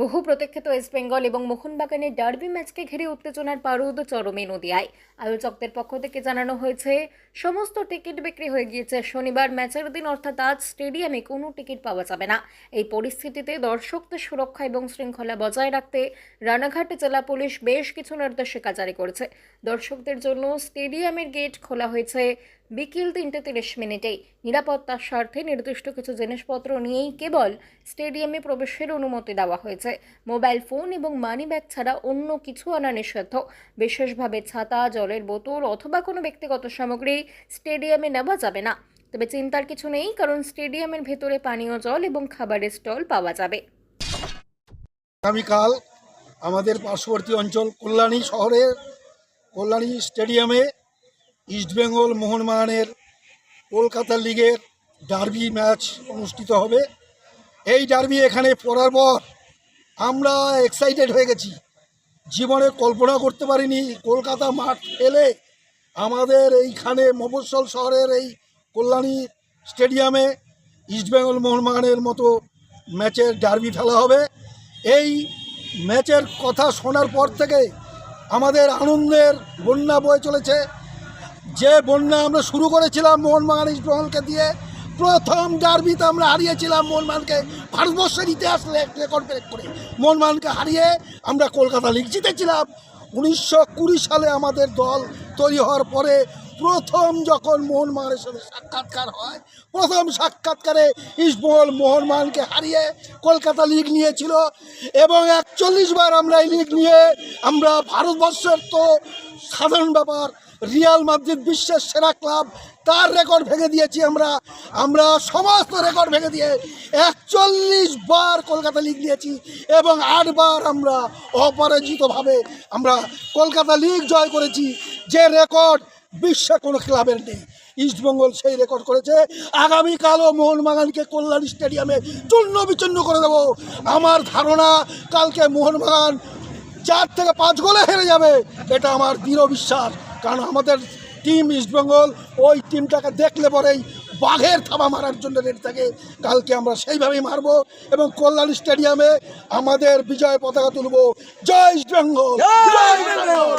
বহু প্রতীক্ষিত ওয়েস্ট বেঙ্গল এবং মোহনবাগানের ডার্বি ম্যাচকে ঘিরে উত্তেজনার পারদ চরমে নদিয়ায়। আয়োজকদের পক্ষ থেকে জানানো হয়েছে, সমস্ত টিকিট বিক্রি হয়ে গিয়েছে। শনিবার ম্যাচের দিন, অর্থাৎ আজ স্টেডিয়ামে কোনো টিকিট পাওয়া যাবে না। এই পরিস্থিতিতে দর্শকদের সুরক্ষা এবং শৃঙ্খলা বজায় রাখতে রানাঘাট জেলা পুলিশ বেশ কিছু নির্দেশিকা জারি করেছে। দর্শকদের জন্য স্টেডিয়ামের গেট খোলা হয়েছে বিকেল তিনটে তিরিশ মিনিটেই নিরাপত্তার স্বার্থে নির্দিষ্ট কিছু জিনিসপত্র নিয়েই কেবল স্টেডিয়ামে প্রবেশের অনুমতি দেওয়া হয়েছে। মোবাইল ফোন এবং মানি ব্যাগ ছাড়া অন্য কিছু আনা নিষিদ্ধ। বিশেষভাবে ছাতা, জলের বোতল অথবা কোনো ব্যক্তিগত সামগ্রী স্টেডিয়ামে নেওয়া যাবে না। তবে চিন্তার কিছু নেই, কারণ স্টেডিয়ামের ভেতরে পানীয় জল এবং খাবারের স্টল পাওয়া যাবে। আগামীকাল আমাদের পার্শ্ববর্তী অঞ্চল কল্যাণী শহরের কল্যাণী স্টেডিয়ামে ইস্টবেঙ্গল মোহনবাগানের কলকাতা লিগের ডার্বি ম্যাচ অনুষ্ঠিত হবে। এই ডার্বি এখানে পড়ার পর আমরা এক্সাইটেড হয়ে গেছি। জীবনে কল্পনা করতে পারিনি, কলকাতা মাঠ এলে আমাদের এইখানে মফস্বল শহরের এই কল্যাণী স্টেডিয়ামে ইস্টবেঙ্গল মোহনবাগানের মতো ম্যাচের ডার্বি খেলা হবে। এই ম্যাচের কথা শোনার পর থেকে আমাদের আনন্দের বন্যা বয়ে চলেছে। যে বন্যা আমরা শুরু করেছিলাম মোহনবাগান ইস্টবেঙ্গলকে দিয়ে, প্রথম ডার্বিতে আমরা হারিয়েছিলাম মোহনবাগানকে। ভারতবর্ষের ইতিহাস রেকর্ড ব্রেক করে মোহনবাগানকে হারিয়ে আমরা কলকাতা লিগ জিতেছিলাম। উনিশশো কুড়ি সালে আমাদের দল তৈরি হওয়ার পরে প্রথম যখন মোহনবাগানের সাথে সাক্ষাৎকার হয়, প্রথম সাক্ষাৎকারে ইস্টবেঙ্গল মোহনবাগানকে হারিয়ে কলকাতা লিগ নিয়েছিল এবং একচল্লিশ বার আমরা এই লিগ নিয়ে আমরা ভারতবর্ষের তো সাধারণ ব্যাপার রিয়াল মাদ্রিদ বিশ্বের সেরা ক্লাব, তার রেকর্ড ভেঙে দিয়েছি আমরা। আমরা সমস্ত রেকর্ড ভেঙে দিয়ে একচল্লিশ বার কলকাতা লিগ নিয়েছি এবং আটবার আমরা অপরাজিতভাবে আমরা কলকাতা লিগ জয় করেছি। যে রেকর্ড বিশ্বে কোনো ক্লাবের নেই। ইস্টবেঙ্গল সেই রেকর্ড করেছে। আগামীকালও মোহনবাগানকে কল্যাণী স্টেডিয়ামে চূর্ণ বিচূর্ণ করে দেবো। আমার ধারণা, কালকে মোহনবাগান চার থেকে পাঁচ গোলে হেরে যাবে, এটা আমার দৃঢ় বিশ্বাস। কারণ আমাদের টিম ইস্টবেঙ্গল ওই টিমটাকে দেখলে পরেই বাঘের থাবা মারার জন্য রেডি থাকে। কালকে আমরা সেইভাবেই মারবো এবং কল্যাণ স্টেডিয়ামে আমাদের বিজয় পতাকা তুলব। জয় ইস্টবেঙ্গল জয় ইস্টবেঙ্গল